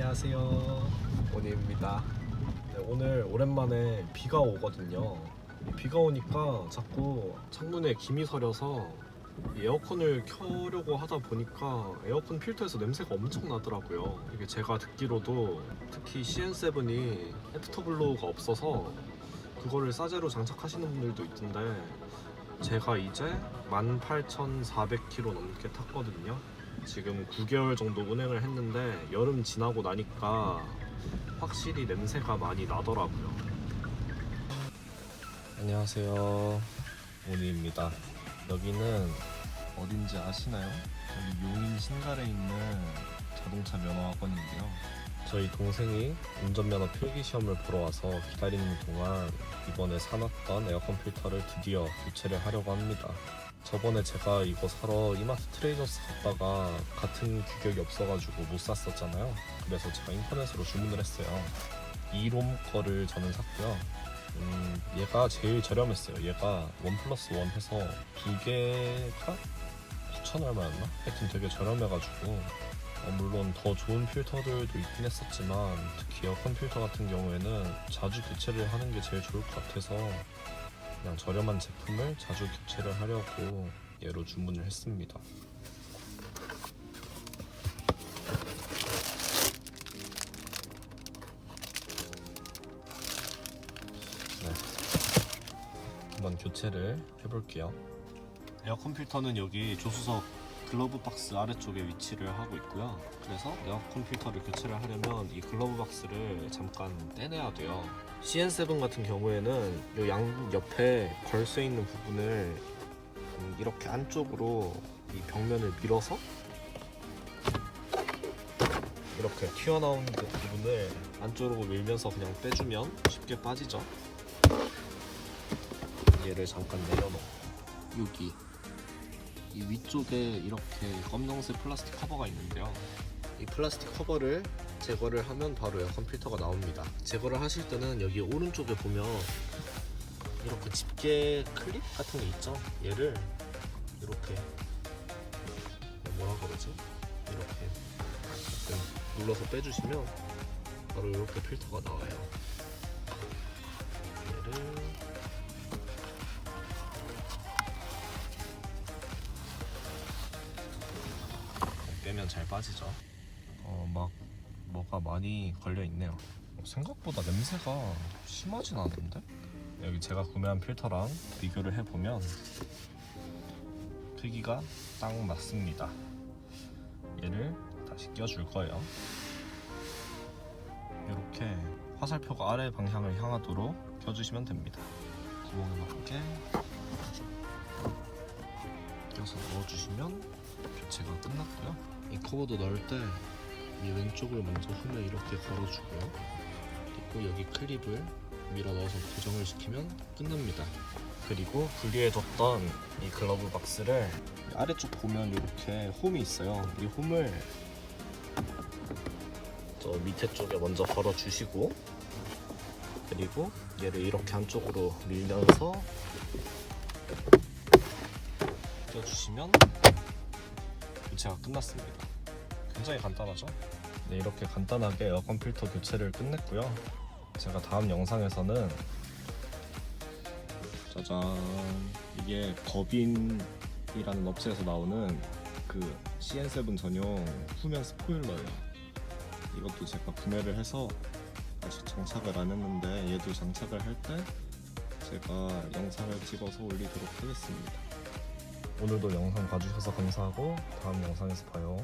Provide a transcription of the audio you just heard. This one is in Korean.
안녕하세요. 원희입니다. 네, 오늘 오랜만에 비가 오거든요. 이 비가 오니까 자꾸 창문에 김이 서려서 이 에어컨을 켜려고 하다 보니까 에어컨 필터에서 냄새가 엄청 나더라고요. 이게 제가 듣기로도 특히 CN7이 애프터블로우가 없어서 그거를 싸제로 장착하시는 분들도 있던데 제가 이제 18,400km 넘게 탔거든요. 지금 9개월 정도 운행을 했는데 여름 지나고 나니까 확실히 냄새가 많이 나더라고요. 안녕하세요. 오니입니다. 여기는 어딘지 아시나요? 여기 용인 신갈에 있는 자동차 면허학원인데요. 저희 동생이 운전면허 필기 시험을 보러 와서 기다리는 동안 이번에 사놨던 에어컨 필터를 드디어 교체를 하려고 합니다. 저번에 제가 이거 사러 이마트 트레이더스 갔다가 같은 규격이 없어가지고 못 샀었잖아요. 그래서 제가 인터넷으로 주문을 했어요. 이롬 거를 저는 샀고요. 음, 얘가 제일 저렴했어요. 얘가 원 플러스 원 해서 두 개가 9천 얼마였나? 하여튼 되게 저렴해가지고 어, 물론 더 좋은 필터들도 있긴 했었지만 특히 에어컨 필터 같은 경우에는 자주 교체를 하는 게 제일 좋을 것 같아서 그냥 저렴한 제품을 자주 교체를 하려고 얘로 주문을 했습니다. 네. 한번 교체를 해볼게요. 에어컨 필터는 여기 조수석 글러브 박스 아래쪽에 위치를 하고 있고요. 그래서 에어컨 필터를 교체를 하려면 이 글러브 박스를 잠깐 떼내야 돼요. CN7 같은 경우에는 이 양 옆에 걸수 있는 부분을 음, 이렇게 안쪽으로 이 벽면을 밀어서 이렇게 튀어나온 그 부분을 안쪽으로 밀면서 그냥 빼주면 쉽게 빠지죠. 얘를 잠깐 내려놓고 여기 이 위쪽에 이렇게 검정색 플라스틱 커버가 있는데요. 이 플라스틱 커버를 제거를 하면 바로 에어컨 필터가 나옵니다. 제거를 하실 때는 여기 오른쪽에 보면 이렇게 집게 클립 같은 게 있죠. 얘를 이렇게 뭐라 그러지? 이렇게 눌러서 빼주시면 바로 이렇게 필터가 나와요. 얘를 빼면 잘 빠지죠. 어, 막 뭐가 많이 걸려 있네요. 생각보다 냄새가 심하진 않은데? 여기 제가 구매한 필터랑 비교를 해보면 크기가 딱 맞습니다. 얘를 다시 껴줄 거예요. 이렇게 화살표가 아래 방향을 향하도록 껴주시면 됩니다. 구멍에 맞게 껴서 넣어주시면 교체가 끝났고요. 이 커버도 넣을 때 이 왼쪽을 먼저 홈에 이렇게 걸어주고요. 그리고 여기 클립을 밀어 넣어서 고정을 시키면 끝납니다. 그리고 분리해뒀던 이 글러브 박스를 아래쪽 보면 이렇게 홈이 있어요. 이 홈을 저 밑에 쪽에 먼저 걸어주시고 그리고 얘를 이렇게 안쪽으로 밀면서 껴주시면 교체가 끝났습니다. 굉장히 간단하죠? 네, 이렇게 간단하게 에어컨 필터 교체를 끝냈고요. 제가 다음 영상에서는 짜잔 이게 거빈이라는 업체에서 나오는 그 CN7 전용 후면 스포일러예요. 이것도 제가 구매를 해서 아직 장착을 안 했는데 얘도 장착을 할 때 제가 영상을 찍어서 올리도록 하겠습니다. 오늘도 영상 봐주셔서 감사하고 다음 영상에서 봐요.